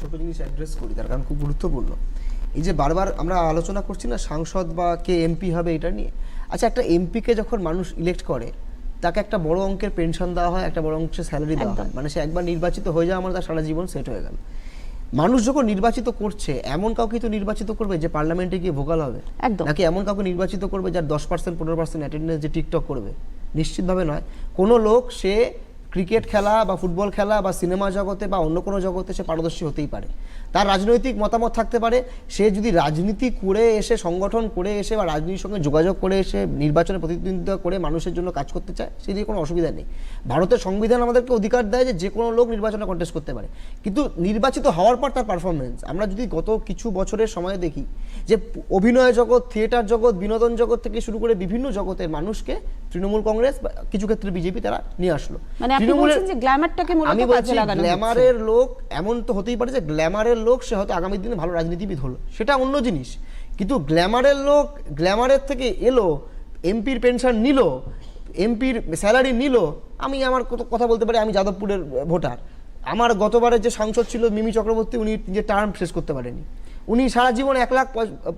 ছোট জিনিস অ্যাড্রেস করি তার কারণ খুব গুরুত্বপূর্ণ। এই যে বারবার আমরা আলোচনা করছি না সাংসদ বা কে এমপি হবে এটা নিয়ে। আচ্ছা একটা এমপিকে যখন মানুষ ইলেক্ট করে তাকে একটা বড় অঙ্কের পেনশন দেওয়া হয় একটা বড় অঙ্কের স্যালারি দেওয়া হয়। মানে সে একবার নির্বাচিত হয়ে যাওয়া আমার তার সারা জীবন সেট হয়ে গেল। মানুষ যখন নির্বাচিত করছে এমন কাউকে তো নির্বাচিত করবে যে পার্লামেন্টে গিয়ে ভোকাল হবে? একদম। নাকি এমন কাউকে নির্বাচিত করবে যার দশ পার্সেন্ট পনেরো পার্সেন্ট অ্যাটেন্ডেন্স যে টিকটক করবে? নিশ্চিতভাবে নয়। কোনো লোক সে ক্রিকেট খেলা বা ফুটবল খেলা বা সিনেমা জগতে বা অন্য কোনো জগতে সে পারদর্শী হতেই পারে। তার রাজনৈতিক মতামত থাকতে পারে, সে যদি রাজনীতি করে এসে, সংগঠন করে এসে বা রাজনীতির সঙ্গে যোগাযোগ করে এসে নির্বাচনে প্রতিদ্বন্দ্বিতা করে মানুষের জন্য কাজ করতে চায় সেদিকে কোনো অসুবিধা নেই। ভারতের সংবিধান আমাদেরকে অধিকার দেয় যে যে কোনো লোক নির্বাচনে কন্টেস্ট করতে পারে। কিন্তু নির্বাচিত হওয়ার পর তার পারফরমেন্স আমরা যদি গত কিছু বছরের সময় দেখি যে অভিনয় জগৎ থিয়েটার জগৎ, বিনোদন জগৎ থেকে শুরু করে বিভিন্ন জগতের মানুষকে তৃণমূল কংগ্রেস কিছু ক্ষেত্রে বিজেপি তারা নিয়ে আসলো। মানে আমি বলছি গ্ল্যামারের লোক এমন তো হতেই পারে যে গ্ল্যামারের লোক সে হয়তো আগামী দিনে ভালো রাজনীতিবিদ হলো। সেটা অন্য জিনিস। কিন্তু গ্ল্যামারের লোক গ্ল্যামারের থেকে এলো এমপির পেনশন নিল এমপির স্যালারি নিল আমি আমার কথা বলতে পারি আমি যাদবপুরের ভোটার আমার গতবারের যে সাংসদ ছিল মিমি চক্রবর্তী উনি যে টার্ম শেষ করতে পারেনি। উনি সারা জীবন এক লাখ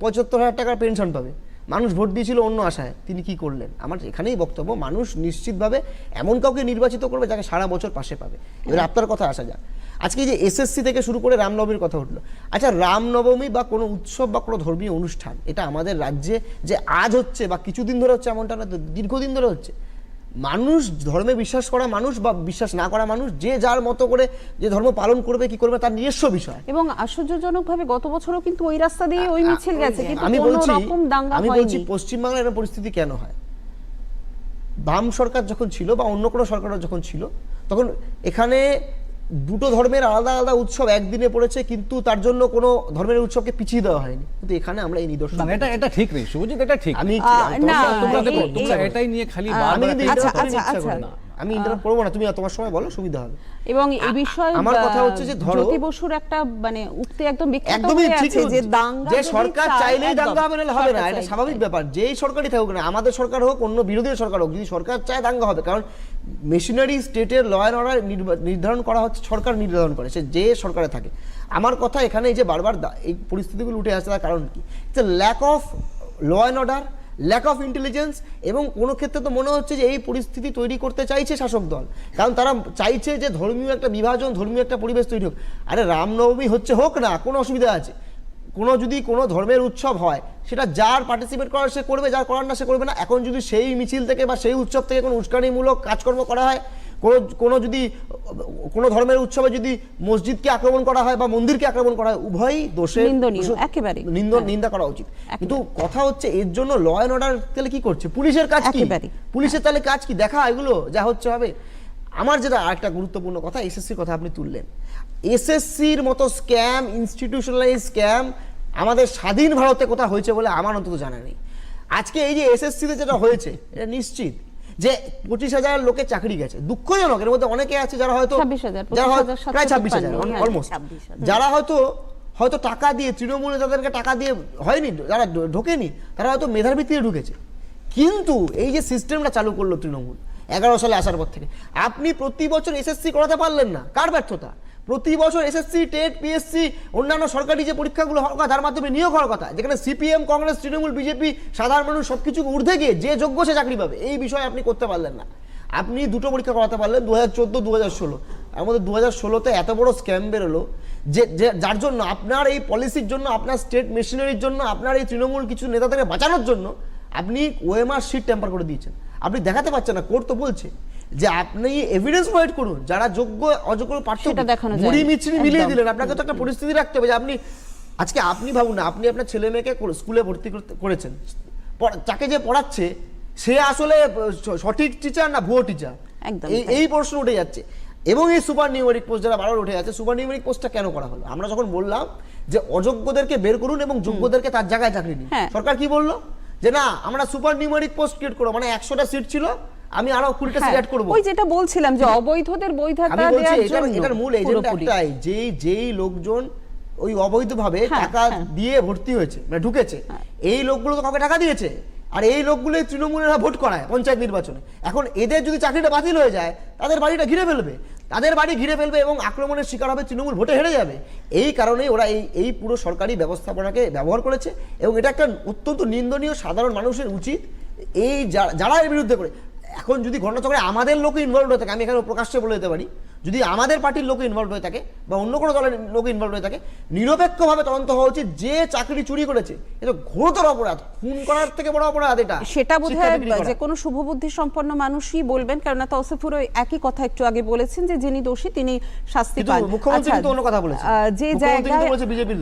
পঁচাত্তর হাজার টাকার পেনশন পাবে। মানুষ ভোট দিয়েছিল অন্য আশায়। তিনি কি করলেন? আমার এখানেই বক্তব্য, মানুষ নিশ্চিতভাবে এমন কাউকে নির্বাচিত করবে যাকে সারা বছর পাশে পাবে। এবার আপনার কথা আসা যাক। আজকে যে এসএসসি থেকে শুরু করে রামনবমীর কথা উঠল। আচ্ছা রামনবমী বা কোনো উৎসব বা কোনো ধর্মীয় অনুষ্ঠান, এটা আমাদের রাজ্যে যে আজ হচ্ছে বা কিছুদিন ধরে হচ্ছে এমনটা না, দীর্ঘদিন ধরে হচ্ছে মানুষ ধর্মে বিশ্বাস করা মানুষ বা বিশ্বাস না করা মানুষ যে যার মতো করে যে ধর্ম পালন করবে কি করবে তার নিজস্ব বিষয়। এবং আশ্চর্যজনকভাবে গত বছরও কিন্তু ওই রাস্তা দিয়ে ওই মিছিল গেছে কিন্তু আমি বলছি আমি বলছি পশ্চিমবাংলার এরকম পরিস্থিতি কেন হয়? বাম সরকার যখন ছিল বা অন্য কোনো সরকার যখন ছিল তখন এখানে দুটো ধর্মের আলাদা আলাদা উৎসব একদিনে পড়েছে কিন্তু তার জন্য কোনো ধর্মের উৎসবকে পিছিয়ে দেওয়া হয়নি। কিন্তু এখানে আমরা এই নিদর্শন এটা এটা ঠিক নেই শুভজিৎ এটা ঠিক। আমি না, তোমরা দেখো তোমরা এটাই নিয়ে খালি আচ্ছা, আচ্ছা, আচ্ছা। না। আমি ইন্টারাপ্ট করব না তুমি তোমার সময় বলো সুবিধা হবে। এবং এই বিষয়ে আমার কথা হচ্ছে যে ধরো- জ্যোতি বসুর একটা মানে উক্তি একদম বিখ্যাত একদমই ঠিক যে দাঙ্গা যে সরকার চাইলেই দাঙ্গা হবে নাহলে হবে না এটা স্বাভাবিক ব্যাপার। যেই সরকারই থাকুক না আমাদের সরকার হোক অন্য বিরোধী সরকার হোক যদি সরকার চায় দাঙ্গা হবে কারণ মেশিনারি স্টেটের ল অ্যান্ড অর্ডার নির্ধারণ করা হচ্ছে সরকার নির্ধারণ করে সে যে সরকারে থাকে। আমার কথা এখানে এই যে বারবার এই পরিস্থিতিগুলো উঠে আসছে তার কারণ কি? Lack of law and order lack of intelligence এবং কোনো ক্ষেত্রে তো মনে হচ্ছে যে এই পরিস্থিতি তৈরি করতে চাইছে শাসক দল। কারণ তারা চাইছে যে ধর্মীয় একটা বিভাজন, ধর্মীয় একটা পরিবেশ তৈরি হোক। আরে রামনবমী হচ্ছে হোক না, কোনো অসুবিধা আছে। কোনো যদি কোনো ধর্মের উৎসব হয়, সেটা যার পার্টিসিপেট করার সে করবে, যার করার না সে করবে না। এখন যদি সেই মিছিল থেকে বা সেই উৎসব থেকে কোনো উস্কানিমূলক কাজকর্ম করা হয় কোনো কোনো যদি কোনো ধর্মের উৎসবে যদি মসজিদকে আক্রমণ করা হয় বা মন্দিরকে আক্রমণ করা হয় উভয়ই দোষে একেবারে নিন্দ হ্যাঁ। নিন্দা করা উচিত। কিন্তু কথা হচ্ছে এর জন্য ল অ্যান্ড অর্ডার তাহলে কি করছে? পুলিশের কাজ কি? একেবারেই। পুলিশের তাহলে কাজ কি? দেখা এগুলো যা হচ্ছে হবে। আমার যেটা আরেকটা গুরুত্বপূর্ণ কথা এসএসসির কথা আপনি তুললেন। এসএসসির মতো স্ক্যাম ইনস্টিটিউশনালাইজ স্ক্যাম আমাদের স্বাধীন ভারতে কোথাও হয়েছে বলে আমার অন্তত জানা নেই। আজকে এই যে এসএসসিতে যেটা হয়েছে এটা নিশ্চিত। যে পঁচিশ হাজার লোকের চাকরি গেছে। দুঃখজনক এর মধ্যে অনেকে আছে যারা হয়তো যারা হয়তো 25,753 প্রায় ছাব্বিশ হাজার হ্যাঁ, অলমোস্ট যারা হয়তো হয়তো টাকা দিয়ে তৃণমূলে তাদেরকে টাকা দিয়ে হয়নি যারা ঢোকেনি তারা হয়তো মেধার ভিত্তিতে ঢুকেছে। কিন্তু এই যে সিস্টেমটা চালু করল তৃণমূল এগারো সালে আসার পর থেকে আপনি প্রতি বছর এসএসসি করাতে পারলেন না। কার ব্যর্থতা? প্রতি বছর এসএসসি টেট পিএসসি অন্যান্য সরকারি যে পরীক্ষাগুলো হওয়ার কথা, তার মাধ্যমে নিয়োগ হওয়ার কথা, যেখানে সিপিএম কংগ্রেস তৃণমূল বিজেপি সাধারণ মানুষ সবকিছু ঊর্ধ্বে গিয়ে যে যোগ্য সে চাকরি পাবে, এই বিষয়ে আপনি করতে পারলেন না। আপনি দুটো পরীক্ষা করাতে পারলেন দু হাজার চোদ্দ দু হাজার ষোলো মধ্যে দু হাজার ষোলোতে এত বড় স্ক্যাম বেরোলো যে যার জন্য আপনার এই পলিসির জন্য, আপনার স্টেট মেশিনারির জন্য, আপনার এই তৃণমূল কিছু নেতাদেরকে বাঁচানোর জন্য আপনি ওএমআর সিট টেম্পার করে দিয়েছেন। আপনি দেখাতে পাচ্ছেন না কোর্ট তো বলছে। যে আপনি এভিডেন্স প্রোভাইড করুন যারা যোগ্য অযোগ্য পার্থক্য দেখানো যায়। মুড়ি। মিছরি মিলিয়ে দিলেন। আপনাকে তো একটা পরিস্থিতি রাখতে হবে যে আপনি আজকে আপনি ভাবুন না আপনি আপনার ছেলে মেয়েকে স্কুলে ভর্তি করেছেন। যাকে যে পড়াচ্ছে সে আসলে সঠিক টিচার না ভুয়ো টিচার এই প্রশ্ন উঠে যাচ্ছে। এবং এই সুপার নিউমেরিক পোস্ট যারা বারবার উঠে যাচ্ছে সুপার নিউমেরিক পোস্টটা কেন করা হলো? আমরা যখন বললাম যে অযোগ্যদেরকে বের করুন এবং যোগ্যদেরকে তার জায়গায় চাকরি দিন হ্যাঁ। সরকার কি বলল? যে না আমরা সুপার নিউমেরিক পোস্ট ক্রিয়েট করব। মানে একশোটা সিট ছিল আমি আরও কুড়িটা হ্যাঁ, অ্যাড করব। ওই যেটা বলছিলাম যে অবৈধদের বৈধতা দেওয়ার এটার জন্য এটার মূল এজেন্ট একটাই যেই যেই লোকজন ওই অবৈধভাবে হ্যাঁ, টাকা হ্যাঁ। দিয়ে ভর্তি হয়েছে মানে ঢুকেছে এই লোকগুলো তো কাউকে টাকা দিয়েছে আর এই লোকগুলো তৃণমূলেরা ভোট করায় পঞ্চায়েত নির্বাচনে। এখন এদের যদি চাকরিটা বাতিল হয়ে যায় তাদের বাড়িটা ঘিরে ফেলবে তাদের বাড়ি ঘিরে ফেলবে এবং আক্রমণের শিকার হবে তৃণমূল ভোটে হেরে যাবে। এই কারণেই ওরা এই এই পুরো সরকারি ব্যবস্থাপনাকে ব্যবহার করেছে এবং এটা একটা অত্যন্ত নিন্দনীয় সাধারণ মানুষের উচিত এই যারা এর বিরুদ্ধে করে এখন যদি ঘটনাচক্রে আমাদের লোক ইনভলভ হয়ে থাকে আমি এখানে প্রকাশ্যে বলে দিতে পারি যদি আমাদের পার্টির লোক ইনভলভ হয়ে থাকে বা অন্য কোনো দলের লোক ইনভলভ হয়ে থাকে নিরপেক্ষভাবে তদন্ত হওয়া উচিত যে চাকরি চুরি করেছে। এটা ঘোরতর অপরাধ খুন করার থেকে বড় অপরাধ এটা। সেটা বোধহয়। যে কোনো শুভবুদ্ধি সম্পন্ন মানুষই বলবেন কেননা তৌসিফুর ওই একই কথা একটু আগে বলেছেন যে যিনি দোষী তিনি শাস্তি পান। মুখ্যমন্ত্রী আচ্ছা, কিন্তু অন্য কথা বলেছেন। যে জায়গায় বিজেপির